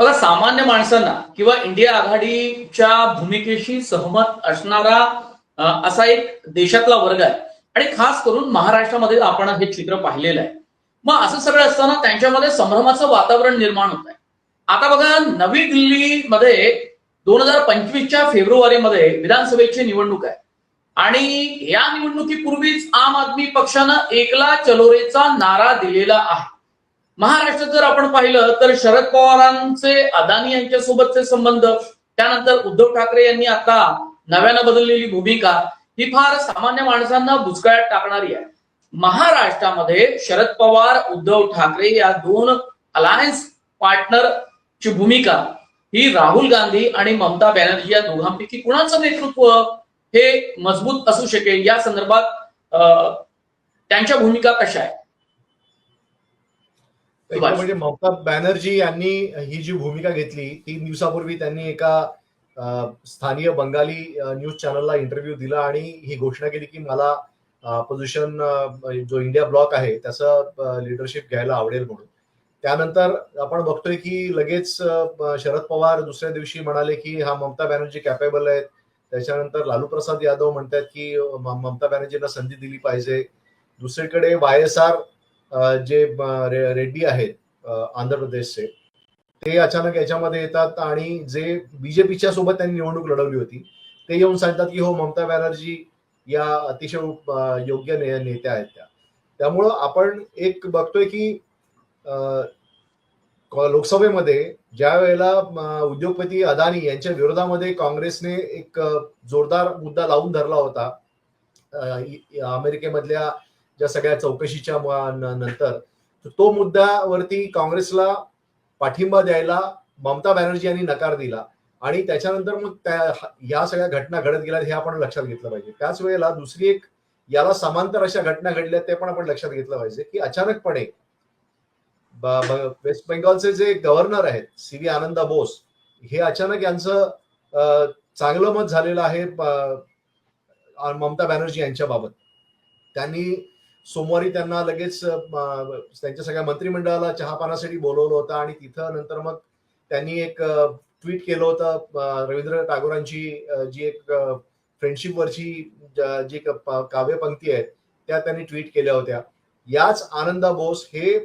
बघा सामान्य माणसांना किंवा इंडिया आघाडीच्या भूमिकेशी सहमत असणारा असा एक देशातला वर्ग आहे. आणि खास करून महाराष्ट्रामध्ये आपण हे चित्र पाहिलेलं आहे. मग असं सगळं असताना त्यांच्यामध्ये संभ्रमाचं वातावरण निर्माण होत आहे. आता बघा नवी दिल्लीमध्ये दोन हजार पंचवीसच्या फेब्रुवारीमध्ये विधानसभेची निवडणूक आहे. आणि या निवडणुकीपूर्वीच आम आदमी पक्षानं एकला चलोरेचा नारा दिलेला आहे. महाराष्ट्रात जर आपण पाहिलं तर शरद पवारांचे अदानी यांच्यासोबतचे संबंध त्यानंतर उद्धव ठाकरे यांनी आता नव्यानं बदललेली भूमिका ही फार सामान्य माणसांना बुचकाळ्यात टाकणारी आहे. महाराष्ट्रामध्ये शरद पवार उद्धव ठाकरे या दोन अलायन्स पार्टनरची भूमिका ही राहुल गांधी आणि ममता बॅनर्जी या दोघांपैकी कुणाचं नेतृत्व हे मजबूत असू शकेल या संदर्भात त्यांच्या भूमिका कशा आहेत? म्हणजे ममता बॅनर्जी यांनी ही जी भूमिका घेतली तीन दिवसापूर्वी त्यांनी एका स्थानीय बंगाली न्यूज चॅनलला इंटरव्ह्यू दिला आणि ही घोषणा केली की मला पोझिशन जो इंडिया ब्लॉक आहे त्याचं लिडरशिप घ्यायला आवडेल म्हणून. त्यानंतर आपण बघतोय की लगेच शरद पवार दुसऱ्या दिवशी म्हणाले की हा ममता बॅनर्जी कॅपेबल आहेत. त्याच्यानंतर लालू प्रसाद यादव म्हणतात की ममता बॅनर्जींना संधी दिली पाहिजे. दुसरीकडे Y S R J Reddy आहेत आंध्र प्रदेशचे ते अचानक याच्यामध्ये येतात आणि जे बीजेपीच्या सोबत त्यांनी निवडणूक लढवली होती ते येऊन सांगतात की हो ममता बॅनर्जी या अतिशय योग्य नेत्या आहेत त्या. त्यामुळं आपण एक बघतोय की लोकसभेमध्ये ज्या वेळेला उद्योगपती अदानी यांच्या विरोधामध्ये काँग्रेसने एक जोरदार मुद्दा लावून धरला होता अमेरिकेमधल्या ज्या सगळ्या चौकशीच्या नंतर. तो मुद्द्यावरती काँग्रेसला पाठिंबा द्यायला ममता बॅनर्जी यांनी नकार दिला. आणि त्याच्यानंतर मग त्या या सगळ्या घटना घडत गेल्या हे आपण लक्षात घेतलं पाहिजे. त्याच वेळेला दुसरी एक याला समांतर अशा घटना घडल्या ते पण आपण लक्षात घेतलं पाहिजे की अचानकपणे वेस्ट बेंगॉलचे जे गव्हर्नर आहेत सी व्ही आनंदा बोस हे अचानक यांचं चांगलं मत झालेलं आहे ममता बॅनर्जी यांच्याबाबत. त्यांनी सोमवारी त्यांना लगेच त्यांच्या सगळ्या मंत्रिमंडळाला चहापानासाठी बोलवलं होतं आणि तिथं नंतर मग त्यांनी एक ट्विट केलं होतं रवींद्र टागोरांची जी एक फ्रेंडशिप वरची जी काव्यपंक्ती आहेत त्या त्यांनी ट्विट केल्या होत्या. याच आनंदा बोस हे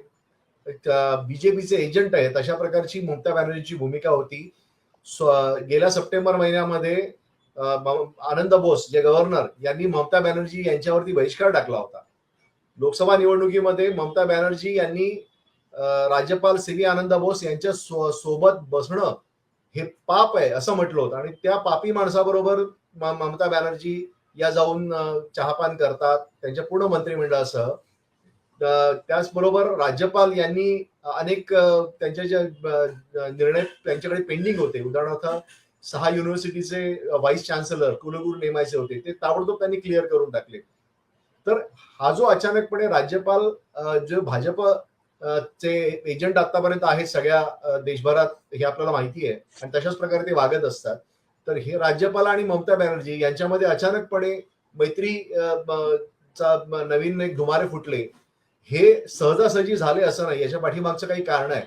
बीजेपीचे एजंट आहेत अशा प्रकारची ममता बॅनर्जीची भूमिका होती. गेल्या सप्टेंबर महिन्यामध्ये आनंद बोस जे गव्हर्नर यांनी ममता बॅनर्जी यांच्यावरती बहिष्कार टाकला होता. लोकसभा निवडणुकीमध्ये ममता बॅनर्जी यांनी राज्यपाल सी व्ही आनंद बोस यांच्या सो- सोबत बसणं हे पाप आहे असं म्हटलं होतं. आणि त्या पापी माणसाबरोबर ममता बॅनर्जी या जाऊन चहापान करतात त्यांच्या पूर्ण मंत्रिमंडळासह. त्याचबरोबर राज्यपाल यांनी अनेक त्यांच्या ज्या निर्णय त्यांच्याकडे पेंडिंग होते. उदाहरणार्थ सहा युनिव्हर्सिटीचे व्हाईस चान्सलर कुलगुरू नेमायचे होते. ते ताबडतोब त्यांनी क्लिअर करून टाकले. तर हा जो अचानकपणे राज्यपाल जो जे भाजप चे एजंट आतापर्यंत आहेत सगळ्या देशभरात हे आपल्याला माहिती आहे. आणि तशाच प्रकारे ते वागत असतात. तर हे राज्यपाल आणि ममता बॅनर्जी यांच्यामध्ये अचानकपणे मैत्री चा नवीन एक धुमारे फुटले. हे सहजासहजी झाले असं नाही. याच्या पाठीमागचं काही कारण आहे.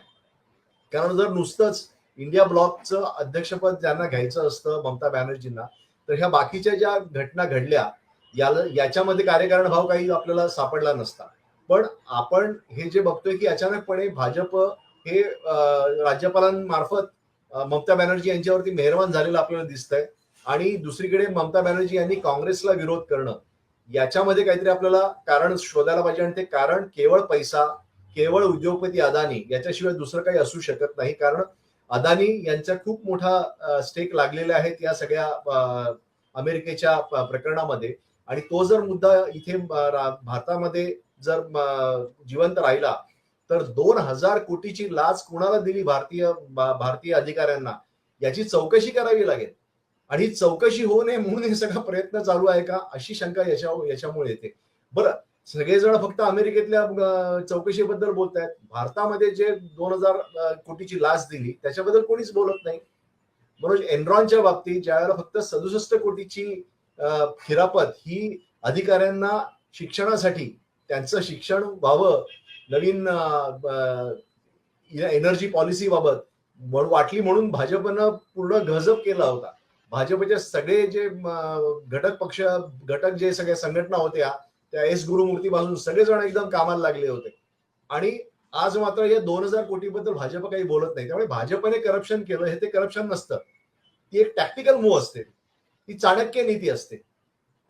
कारण जर नुसतंच इंडिया ब्लॉकचं अध्यक्षपद ज्यांना घ्यायचं असतं ममता बॅनर्जींना तर ह्या बाकीच्या ज्या घटना घडल्या याला याच्यामध्ये कार्यकारण भाव काही आपल्याला सापडला नसता. पण आपण हे जे बघतोय की अचानकपणे भाजप हे राज्यपालांमार्फत ममता बॅनर्जी यांच्यावरती मेहरवान झालेलं आपल्याला दिसतंय. आणि दुसरीकडे ममता बॅनर्जी यांनी काँग्रेसला विरोध करणं याच्यामध्ये काहीतरी आपल्याला कारण शोधायला पाहिजे आणि ते कारण केवळ पैसा केवळ उद्योगपती अदानी याच्याशिवाय दुसरं काही असू शकत नाही. कारण अदानी यांचा खूप मोठा स्टेक लागलेले आहेत या सगळ्या अमेरिकेच्या प्रकरणामध्ये. आणि तो जर मुद्दा इथे रा- भारतामध्ये जर जिवंत राहिला तर दोन हजार कोटीची लाच कोणाला दिली भारतीय भारतीय अधिकाऱ्यांना? याची चौकशी करावी लागेल. आणि ही चौकशी होऊ नये म्हणून हे सगळा प्रयत्न चालू आहे का? अशी शंका याच्या याच्यामुळे येते. बरं सगळेजण फक्त अमेरिकेतल्या चौकशीबद्दल बोलत आहेत भारतामध्ये जे दोन हजार कोटीची लाच दिली त्याच्याबद्दल कोणीच बोलत नाही. म्हणून एनरॉनच्या बाबतीत ज्यावेळेला फक्त सदुसष्ट कोटीची खिरापत ही अधिकाऱ्यांना शिक्षणासाठी त्यांचं शिक्षण व्हावं नवीन एनर्जी पॉलिसी बाबत वाटली म्हणून भाजपनं पूर्ण गजब केला होता. भाजपचे सगळे जे घटक पक्ष घटक जे सगळ्या संघटना होत्या त्या एस गुरुमूर्तीपासून सगळेजण एकदम कामाला लागले होते. आणि आज मात्र या दोन हजार कोटीबद्दल भाजप काही बोलत नाही. त्यामुळे भाजपने करप्शन केलं हे ते करप्शन नसतं. ती एक टॅक्टिकल मूव्ह असते. ती चाणक्य नीती असते.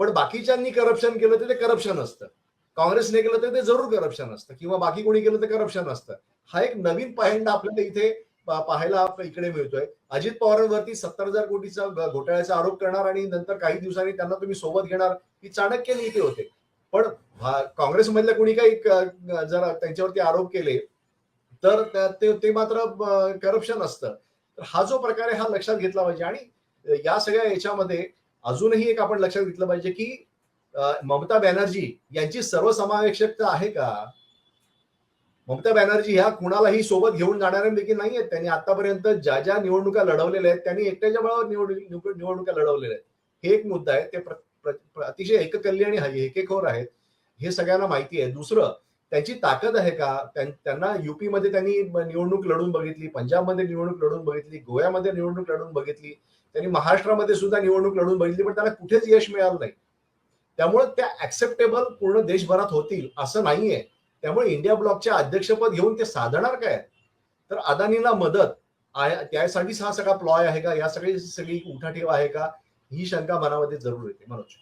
पण बाकीच्यांनी करप्शन केलं तर ते करप्शन असतं. काँग्रेसने केलं तर ते जरूर करप्शन असतं. किंवा बाकी कोणी केलं तर करप्शन असतं. हा एक नवीन पायंडा आपल्याला इथे पाहायला इकडे मिळतोय. अजित पवारांवरती सत्तर हजार कोटीचा घोटाळ्याचा आरोप करणार आणि नंतर काही दिवसांनी त्यांना तुम्ही सोबत घेणार ही चाणक्य नीती होते. पण काँग्रेसमधल्या कोणी काही जर त्यांच्यावरती आरोप केले तर ते ते मात्र करप्शन असतं. तर हा जो प्रकार आहे हा लक्षात घेतला पाहिजे. आणि या सगळ्या याच्यामध्ये अजूनही एक आपण लक्षात घेतलं पाहिजे की ममता बॅनर्जी यांची सर्वसमावेशकता आहे का? ममता बॅनर्जी ह्या कुणालाही सोबत घेऊन जाणाऱ्यांपैकी नाही आहेत. त्यांनी आतापर्यंत ज्या ज्या निवडणुका लढवलेल्या आहेत त्यांनी एकट्याच्या बळावर निवडणूक निवडणुका लढवलेल्या आहेत. हे एक मुद्दा आहे. ते प्र- अतिशय एककल्ली आणि एकेखोर आहेत. हे सगळ्यांना माहिती आहे. दुसरं त्यांची ताकद आहे का? त्यांना युपीमध्ये त्यांनी निवडणूक लढून बघितली पंजाबमध्ये निवडणूक लढून बघितली गोव्यामध्ये निवडणूक लढून बघितली. त्यांनी महाराष्ट्रामध्ये सुद्धा निवडणूक लढून बघितली पण त्यांना कुठेच यश मिळालं नाही. त्यामुळे त्या ऍक्सेप्टेबल पूर्ण देशभरात होतील असं नाहीये. त्यामुळे इंडिया ब्लॉकच्या अध्यक्षपद घेऊन ते साधणार काय? तर अदानीला मदत त्यासाठीच हा सगळा प्लॉय आहे का? या सगळी सगळी उठाठेव आहे का? ही शंका मनामध्ये जरूर येते मनोज.